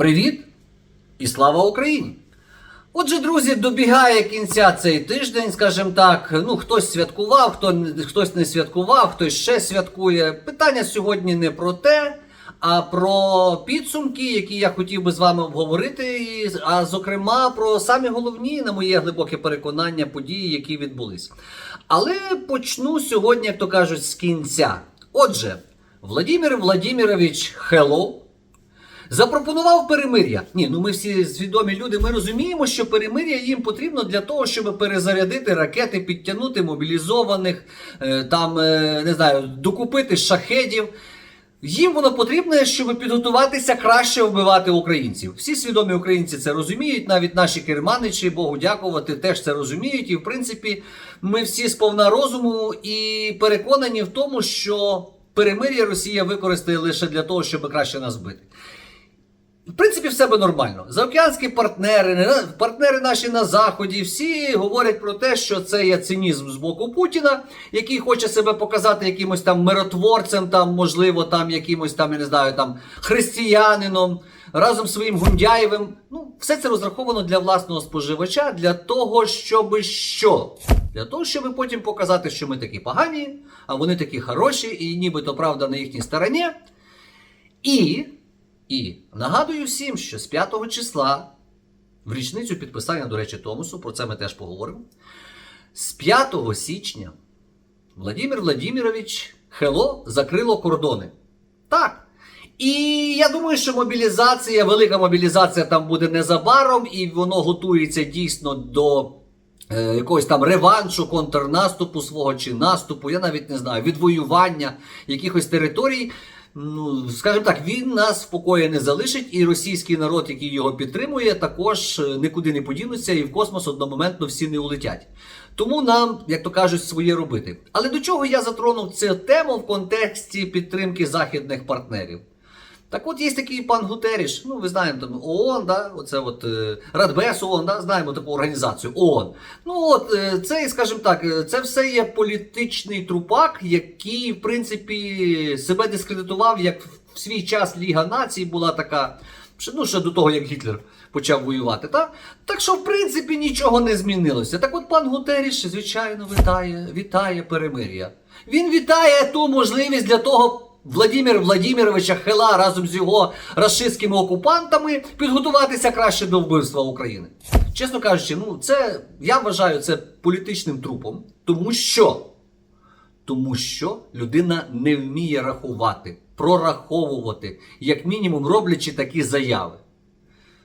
Привіт і слава Україні! Отже, друзі, добігає кінця цей тиждень, скажімо так. Ну, хтось святкував, хто, хтось не святкував, хтось ще святкує. Питання сьогодні не про те, а про підсумки, які я хотів би з вами обговорити, а зокрема про самі головні, на моє глибоке переконання, події, які відбулись. Але почну сьогодні, як то кажуть, з кінця. Отже, Владимир Владимирович Хеллоу Запропонував перемир'я. Ні, ну ми всі свідомі люди. Ми розуміємо, що перемир'я їм потрібно для того, щоб перезарядити ракети, підтягнути мобілізованих, е, там е, не знаю, докупити шахедів. Їм воно потрібне, щоб підготуватися краще вбивати українців. Всі свідомі українці це розуміють, навіть наші керманичі, Богу дякувати, теж це розуміють. І в принципі, ми всі сповна розуму і переконані в тому, що перемир'я Росія використає лише для того, щоб краще нас бити. В принципі, в себе нормально. Заокеанські партнери, не- партнери наші на Заході, всі говорять про те, що це є цинізм з боку Путіна, який хоче себе показати якимось там миротворцем, там, можливо, там якимось там, я не знаю, там християнином, разом з своїм Гундяєвим. Ну, все це розраховано для власного споживача, для того, щоб що? Для того, щоб потім показати, що ми такі погані, а вони такі хороші, і нібито правда на їхній стороні. І, і нагадую всім, що з 5 числа, в річницю підписання, до речі, Томосу, про це ми теж поговоримо. З 5 січня Владимир Владимирович Хело закрило кордони. Так. І я думаю, що мобілізація, велика мобілізація там буде незабаром, і воно готується дійсно до е, якогось там реваншу, контрнаступу свого чи наступу, я навіть не знаю, відвоювання якихось територій. Ну, скажімо так, він нас в покої не залишить, і російський народ, який його підтримує, також е, нікуди не подінуться, і в космос одномоментно всі не улетять. Тому нам, як то кажуть, своє робити. Але до чого я затронув цю тему в контексті підтримки західних партнерів? Так от є такий пан Гутеріш, ну ви знаєте, там ООН, да, оце от е, Радбес ООН, да, знаємо таку організацію ООН. Ну от е, це, скажімо так, е, це все є політичний трупак, який, в принципі, себе дискредитував, як в свій час Ліга націй була така, ну ще до того, як Гітлер почав воювати. Та? Так що, в принципі, нічого не змінилося. Так от пан Гутеріш, звичайно, вітає, вітає перемир'я. Він вітає ту можливість для того. Владимира Владимировича Хела разом з його рашистськими окупантами підготуватися краще до вбивства України. Чесно кажучи, ну це я вважаю це політичним трупом, тому що тому що людина не вміє рахувати, прораховувати, як мінімум роблячи такі заяви.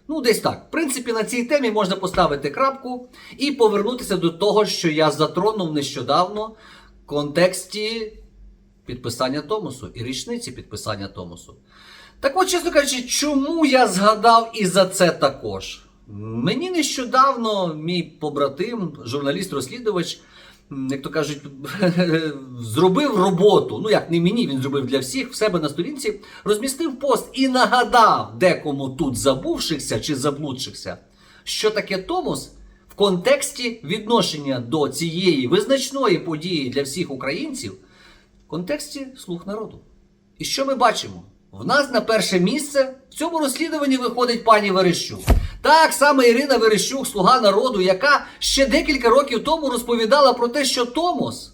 Ну, десь так. В принципі, на цій темі можна поставити крапку і повернутися до того, що я затронув нещодавно в контексті підписання Томосу і річниці підписання Томосу. Так от, чесно кажучи, чому я згадав і за це також? Мені нещодавно мій побратим, журналіст-розслідувач, як то кажуть, зробив роботу. Ну як не мені, він зробив для всіх в себе на сторінці, розмістив пост і нагадав декому тут забувшихся чи заблудшихся, що таке Томос в контексті відношення до цієї визначної події для всіх українців контексті слух народу. І що ми бачимо? В нас на перше місце в цьому розслідуванні виходить пані Верещук. Так саме Ірина Верещук, слуга народу, яка ще декілька років тому розповідала про те, що Томос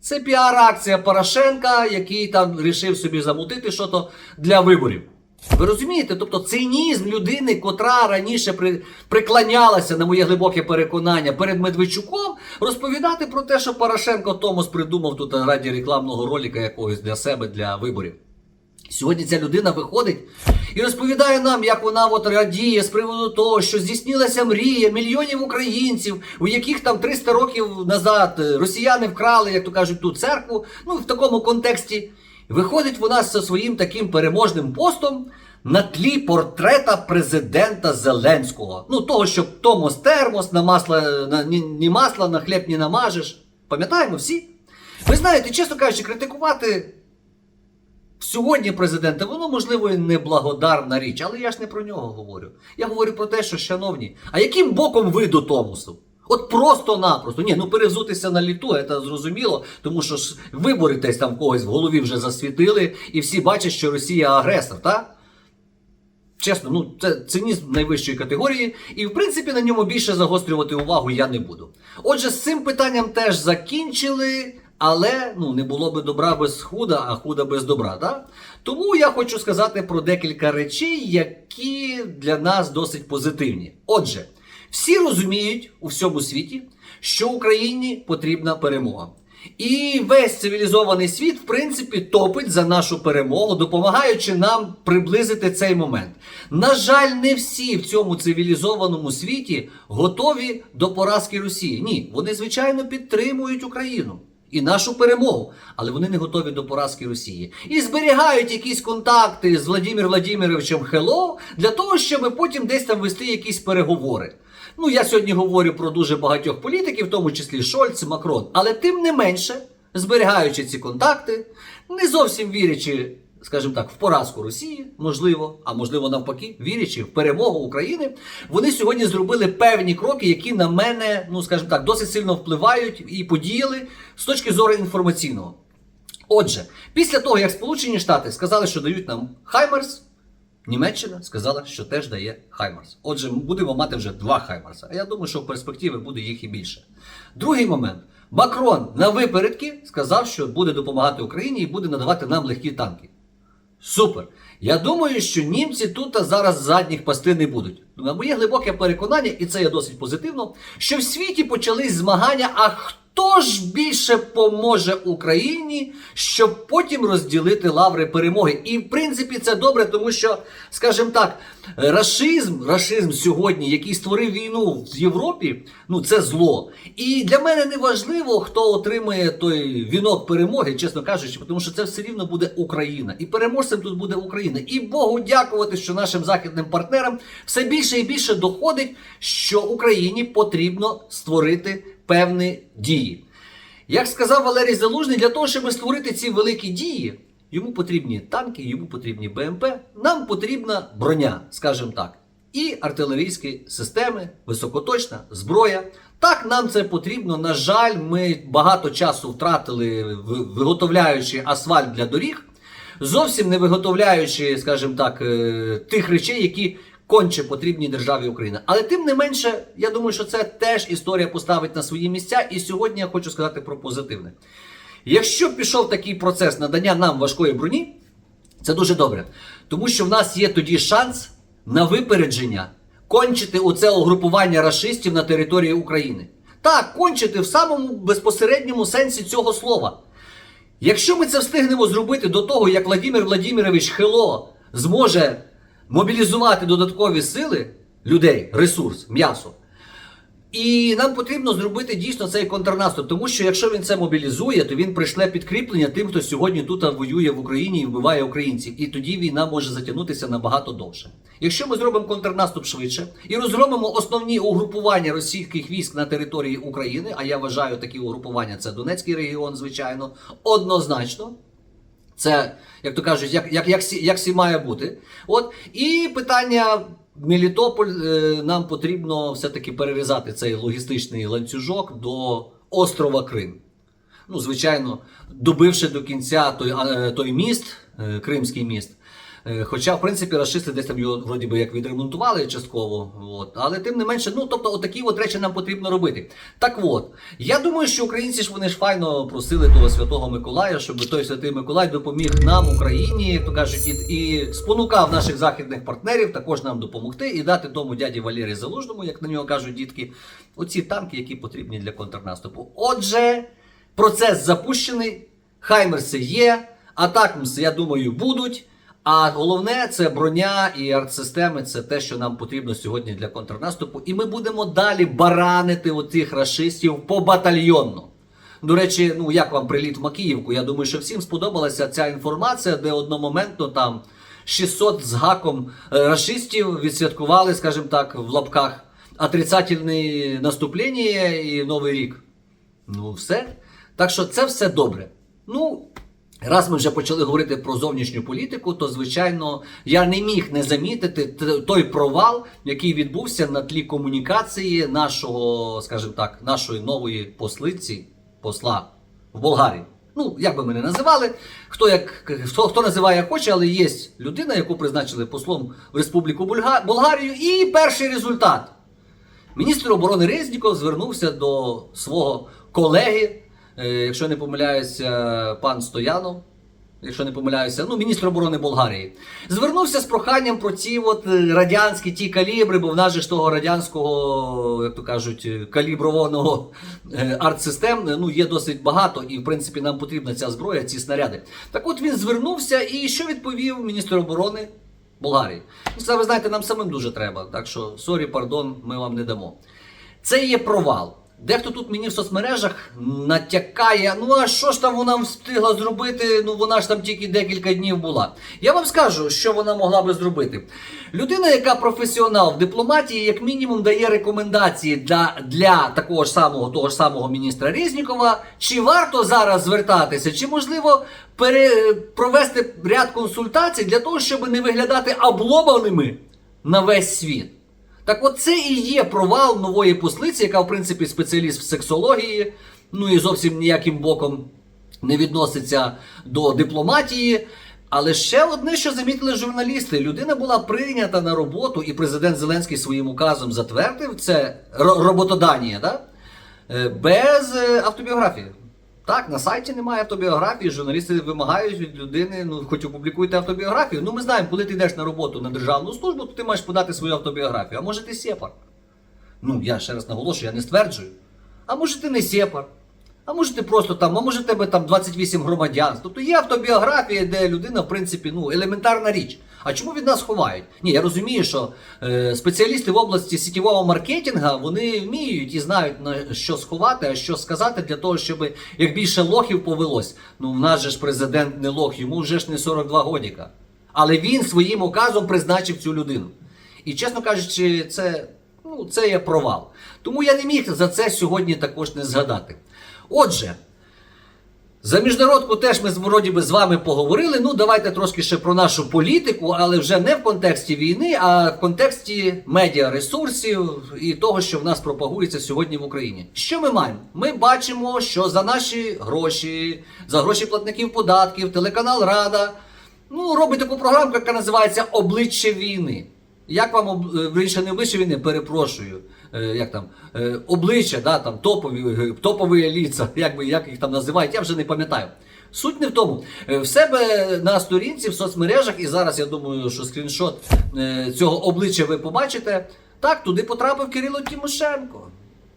це піар-акція Порошенка, який там рішив собі замутити щось для виборів. Ви розумієте? Тобто цинізм людини, котра раніше при, приклонялася, на моє глибоке переконання, перед Медведчуком, розповідати про те, що Порошенко Томос придумав тут раді рекламного ролика якогось для себе для виборів. Сьогодні ця людина виходить і розповідає нам, як вона от радіє з приводу того, що здійснилася мрія мільйонів українців, у яких там 300 років назад е, росіяни вкрали, як то кажуть, ту церкву. Ну в такому контексті. Виходить вона зі своїм таким переможним постом на тлі портрета президента Зеленського. Ну, того, що Томос термос, на масло, на, ні, ні масла, на хліб не намажеш. Пам'ятаємо всі? Ви знаєте, чесно кажучи, критикувати сьогодні президента, воно можливо і неблагодарна річ, але я ж не про нього говорю. Я говорю про те, що, шановні, а яким боком ви до Томосу? От просто-напросто. Ні, ну перевзутися на літу, це зрозуміло, тому що ж вибори десь там когось в голові вже засвітили, і всі бачать, що Росія агресор, так? Чесно, ну це цинізм найвищої категорії, і в принципі на ньому більше загострювати увагу я не буду. Отже, з цим питанням теж закінчили. Але ну не було би добра без худа, а худа без добра. Да? Тому я хочу сказати про декілька речей, які для нас досить позитивні. Отже, всі розуміють у всьому світі, що Україні потрібна перемога. І весь цивілізований світ, в принципі, топить за нашу перемогу, допомагаючи нам приблизити цей момент. На жаль, не всі в цьому цивілізованому світі готові до поразки Росії. Ні, вони звичайно підтримують Україну і нашу перемогу, але вони не готові до поразки Росії. І зберігають якісь контакти з Владимиром Владимировичем Хело для того, щоб потім десь там вести якісь переговори. Ну, я сьогодні говорю про дуже багатьох політиків, в тому числі Шольц, Макрон. Але тим не менше, зберігаючи ці контакти, не зовсім вірячи, скажімо так, в поразку Росії, можливо, а можливо навпаки, вірячи в перемогу України, вони сьогодні зробили певні кроки, які на мене, ну скажімо так, досить сильно впливають і подіяли з точки зору інформаційного. Отже, після того, як Сполучені Штати сказали, що дають нам Хаймерс, Німеччина сказала, що теж дає Хаймарс. Отже, ми будемо мати вже два Хаймарса. А я думаю, що в перспективі буде їх і більше. Другий момент. Макрон на випередки сказав, що буде допомагати Україні і буде надавати нам легкі танки. Супер! Я думаю, що німці тут зараз задніх пасти не будуть. На моє глибоке переконання, і це є досить позитивно, що в світі почались змагання, а хто ж більше поможе Україні, щоб потім розділити лаври перемоги. І в принципі це добре, тому що, скажімо так, рашизм, рашизм сьогодні, який створив війну в Європі, ну це зло. І для мене не важливо, хто отримає той вінок перемоги, чесно кажучи, тому що це все рівно буде Україна. І переможцем тут буде Україна. І Богу дякувати, що нашим західним партнерам все більше і більше доходить, що Україні потрібно створити певні дії. Як сказав Валерій Залужний, для того, щоб створити ці великі дії, йому потрібні танки, йому потрібні БМП, нам потрібна броня, скажімо так, і артилерійські системи, високоточна зброя. Так, нам це потрібно. На жаль, ми багато часу втратили, виготовляючи асфальт для доріг, зовсім не виготовляючи, скажімо так, е, тих речей, які конче потрібні державі Україна. Але тим не менше, я думаю, що це теж історія поставить на свої місця. І сьогодні я хочу сказати про позитивне. Якщо пішов такий процес надання нам важкої броні, це дуже добре. Тому що в нас є тоді шанс на випередження кончити оце угрупування рашистів на території України. Так, кончити в самому безпосередньому сенсі цього слова. Якщо ми це встигнемо зробити до того, як Владимир Владимирович Хело зможе мобілізувати додаткові сили людей, ресурс, м'ясо. І нам потрібно зробити дійсно цей контрнаступ, тому що якщо він це мобілізує, то він прийшле підкріплення тим, хто сьогодні тут воює в Україні і вбиває українців. І тоді війна може затягнутися набагато довше. Якщо ми зробимо контрнаступ швидше і розгромимо основні угрупування російських військ на території України, а я вважаю такі угрупування це Донецький регіон, звичайно, однозначно. Це, як то кажуть, як, як, як, як сі має бути. От, і питання Мелітополь е, нам потрібно все-таки перерізати цей логістичний ланцюжок до острова Крим. Ну, звичайно, добивши до кінця той, е, той міст, е, Кримський міст. Е, Хоча, в принципі, расисти десь там його вроді би як відремонтували частково. От. Але тим не менше, ну тобто, отакі от речі нам потрібно робити. Так от, я думаю, що українці ж вони ж файно просили того святого Миколая, щоб той святий Миколай допоміг нам, Україні, то кажуть, і, і спонукав наших західних партнерів також нам допомогти і дати тому дяді Валерії Залужному, як на нього кажуть дітки, оці танки, які потрібні для контрнаступу. Отже, процес запущений, хаймерси є, атакмси, я думаю, будуть. А головне це броня і артсистеми. Це те, що нам потрібно сьогодні для контрнаступу. І ми будемо далі баранити оцих рашистів побатальйонно. До речі, ну як вам приліт в Макіївку? Я думаю, що всім сподобалася ця інформація, де одномоментно там 600 з гаком е, рашистів відсвяткували, скажімо так, в лапках отрицательне наступлення і Новий рік. Ну, все. Так що це все добре. Ну, раз ми вже почали говорити про зовнішню політику, то звичайно я не міг не замітити той провал, який відбувся на тлі комунікації нашого, скажімо так, нашої нової послиці, посла в Болгарії. Ну, як би ми не називали, хто як хто, хто називає як хоче, але є людина, яку призначили послом в Республіку Болгарію. І перший результат. Міністр оборони Резніков звернувся до свого колеги, якщо не помиляюся, пан Стоянов. Якщо не помиляюся, ну міністр оборони Болгарії звернувся з проханням про ці от е, радянські ті калібри, бо в нас же ж того радянського, як то кажуть, е, каліброваного е, артсистем ну є досить багато, і в принципі нам потрібна ця зброя, ці снаряди. Так от він звернувся, і що відповів міністр оборони Болгарії? Ну, Це ви знаєте, нам самим дуже треба. Так що сорі, пардон, ми вам не дамо. Це є провал. Дехто тут мені в соцмережах натякає, ну а що ж там вона встигла зробити? Ну вона ж там тільки декілька днів була. Я вам скажу, що вона могла би зробити. Людина, яка професіонал в дипломатії, як мінімум дає рекомендації для, для такого ж самого того ж самого міністра Резнікова, чи варто зараз звертатися, чи можливо пере, провести ряд консультацій для того, щоб не виглядати обломаними на весь світ. Так от це і є провал нової послиці, яка, в принципі, спеціаліст в сексології, ну і зовсім ніяким боком не відноситься до дипломатії. Але ще одне, що замітили журналісти: людина була прийнята на роботу, і президент Зеленський своїм указом затвердив це ро- роботодання, да? Е, без е, автобіографії. Так, на сайті немає автобіографії, журналісти вимагають від людини, ну хоч опублікуйте автобіографію. Ну ми знаємо, коли ти йдеш на роботу на державну службу, то ти маєш подати свою автобіографію. А може ти сєпар? Ну, я ще раз наголошую, я не стверджую. А може ти не сєпар? А може ти просто там, а може в тебе там 28 громадян. Тобто є автобіографія, де людина, в принципі, ну, елементарна річ. А чому від нас ховають? Ні, я розумію, що е, спеціалісти в області сітєвого маркетинга вони вміють і знають на що сховати, а що сказати для того, щоб як більше лохів повелось. Ну, в нас же ж президент не лох, йому вже ж не 42 годіка. Але він своїм указом призначив цю людину. І чесно кажучи, це, ну, це є провал. Тому я не міг за це сьогодні також не згадати. Отже, за міжнародку теж ми вроді би з вами поговорили. Ну, давайте трошки ще про нашу політику, але вже не в контексті війни, а в контексті медіаресурсів і того, що в нас пропагується сьогодні в Україні. Що ми маємо? Ми бачимо, що за наші гроші, за гроші платників податків, телеканал Рада ну, робить таку програму, яка називається Обличчя війни. Як вам об- е, не обличчя війни, перепрошую. Е, Як там е, обличчя, да, там топові, е, топові ліца, як, би, як їх там називають, я вже не пам'ятаю. Суть не в тому. В себе на сторінці в соцмережах, і зараз я думаю, що скріншот цього обличчя ви побачите. Так, туди потрапив Кирило Тимошенко.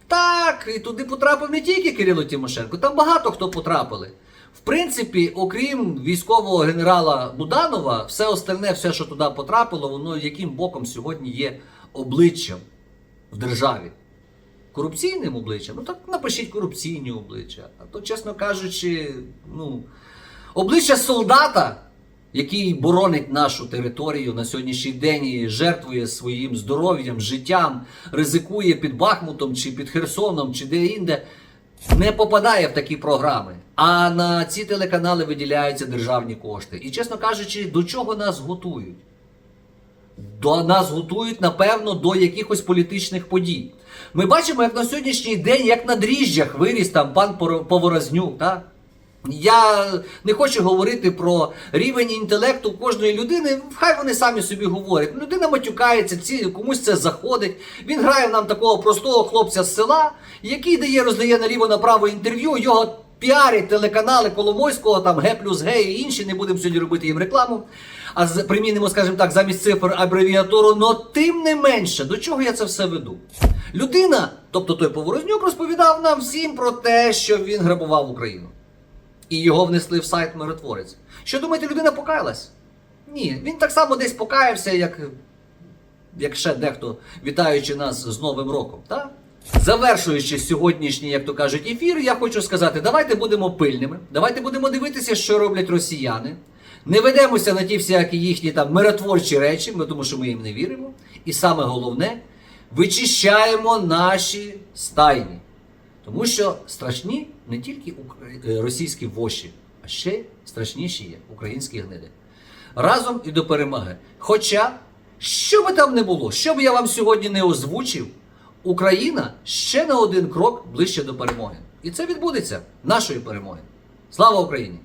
Так, і туди потрапив не тільки Кирило Тимошенко, там багато хто потрапили. В принципі, окрім військового генерала Буданова, все остальне, все, що туди потрапило, воно яким боком сьогодні є обличчям в державі. Корупційним обличчям? Ну так напишіть корупційні обличчя. А то, чесно кажучи, ну, обличчя солдата, який боронить нашу територію на сьогоднішній день і жертвує своїм здоров'ям, життям, ризикує під Бахмутом чи під Херсоном, чи де-інде, не попадає в такі програми. А на ці телеканали виділяються державні кошти. І, чесно кажучи, до чого нас готують? До нас готують, напевно, до якихось політичних подій. Ми бачимо, як на сьогоднішній день, як на дріжджах виріс там пан Поворознюк. Так? Я не хочу говорити про рівень інтелекту кожної людини. Хай вони самі собі говорять. Людина матюкається, ці, комусь це заходить. Він грає нам такого простого хлопця з села, який дає, роздає наліво направо інтерв'ю. Його піарять телеканали Коломойського, там Г плюс Г і інші. Не будемо сьогодні робити їм рекламу. А примінимо, скажімо так, замість цифр абревіатуру. Но тим не менше, до чого я це все веду? Людина, тобто той Поворознюк, розповідав нам всім про те, що він грабував Україну. І його внесли в сайт миротворець. Що думаєте, людина покаялась? Ні, він так само десь покаявся, як, як ще дехто, вітаючи нас з Новим роком. Так? Завершуючи сьогоднішній, як то кажуть, ефір, я хочу сказати: давайте будемо пильними, давайте будемо дивитися, що роблять росіяни. Не ведемося на ті всякі їхні там миротворчі речі, бо тому що ми їм не віримо. І саме головне, вичищаємо наші стайні. Тому що страшні не тільки е, російські воші, а ще страшніші є українські гниди. Разом і до перемоги. Хоча, що би там не було, що б я вам сьогодні не озвучив, Україна ще на один крок ближче до перемоги. І це відбудеться нашої перемоги. Слава Україні!